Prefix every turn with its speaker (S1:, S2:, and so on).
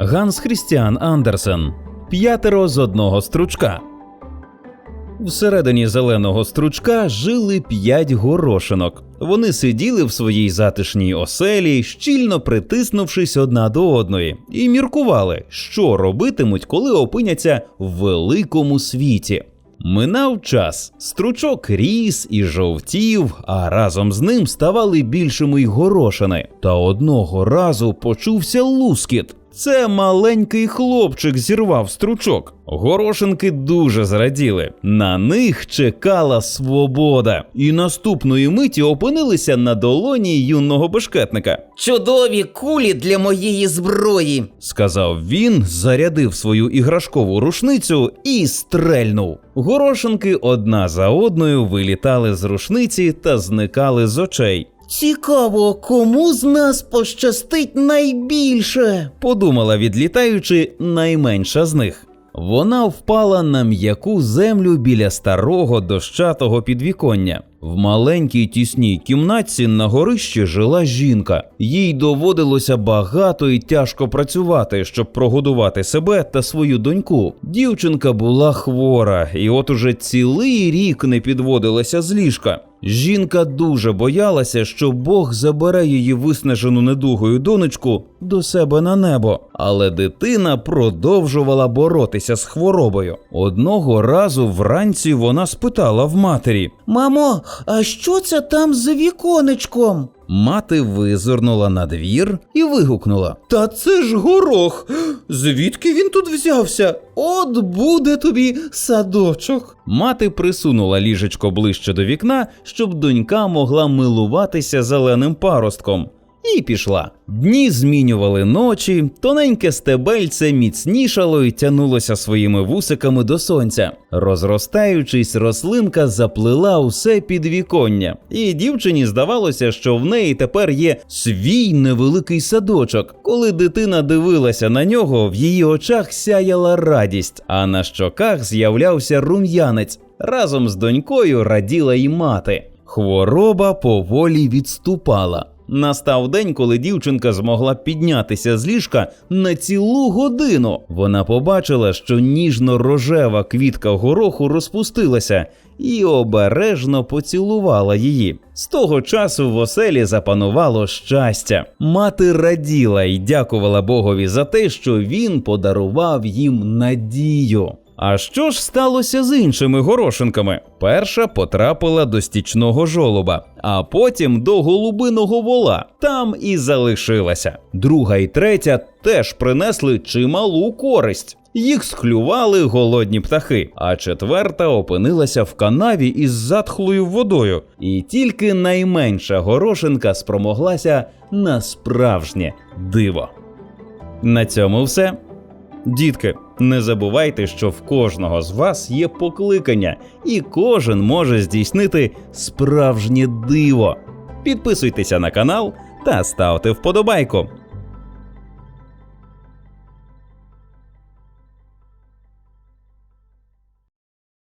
S1: Ганс Хрістіан Андерсен. П'ятеро з одного стручка. Всередині зеленого стручка жили п'ять горошинок. Вони сиділи в своїй затишній оселі, щільно притиснувшись одна до одної, і міркували, що робитимуть, коли опиняться в великому світі. Минав час, стручок ріс і жовтів, а разом з ним ставали більшими й горошини. Та одного разу почувся лускіт. Це маленький хлопчик зірвав стручок. Горошинки дуже зраділи. На них чекала свобода, і наступної миті опинилися на долоні юного бешкетника.
S2: Чудові кулі для моєї зброї.
S1: Сказав він, зарядив свою іграшкову рушницю і стрельнув. Горошинки одна за одною вилітали з рушниці та зникали з очей.
S2: Цікаво, кому з нас пощастить найбільше.
S1: Подумала, відлітаючи, найменша з них. Вона впала на м'яку землю біля старого дощатого підвіконня. В маленькій тісній кімнатці на горищі жила жінка. Їй доводилося багато і тяжко працювати, щоб прогодувати себе та свою доньку. Дівчинка була хвора, і от уже цілий рік не підводилася з ліжка. Жінка дуже боялася, що Бог забере її виснажену недугою донечку до себе на небо, але дитина продовжувала боротися з хворобою. Одного разу вранці вона спитала в матері.
S2: Мамо, а що це там за віконечком?
S1: Мати визирнула на двір і вигукнула: Та це ж горох! Звідки він тут взявся? От буде тобі садочок. Мати присунула ліжечко ближче до вікна, щоб донька могла милуватися зеленим паростком. І пішла. Дні змінювали ночі, тоненьке стебельце міцнішало і тянулося своїми вусиками до сонця. Розростаючись, рослинка заплила усе підвіконня, і дівчині здавалося, що в неї тепер є свій невеликий садочок. Коли дитина дивилася на нього, в її очах сяяла радість, а на щоках з'являвся рум'янець. Разом з донькою раділа й мати. Хвороба поволі відступала. Настав день, коли дівчинка змогла піднятися з ліжка на цілу годину. Вона побачила, що ніжно-рожева квітка гороху розпустилася і обережно поцілувала її. З того часу в оселі запанувало щастя. Мати раділа і дякувала Богові за те, що він подарував їм надію. А що ж сталося з іншими горошинками? Перша потрапила до стічного жолоба, а потім до голубиного вола. Там і залишилася. Друга і третя теж принесли чималу користь. Їх схлювали голодні птахи, а четверта опинилася в канаві із затхлою водою, і тільки найменша горошинка спромоглася на справжнє диво. На цьому все. Дітки, не забувайте, що в кожного з вас є покликання, і кожен може здійснити справжнє диво. Підписуйтеся на канал та ставте вподобайку.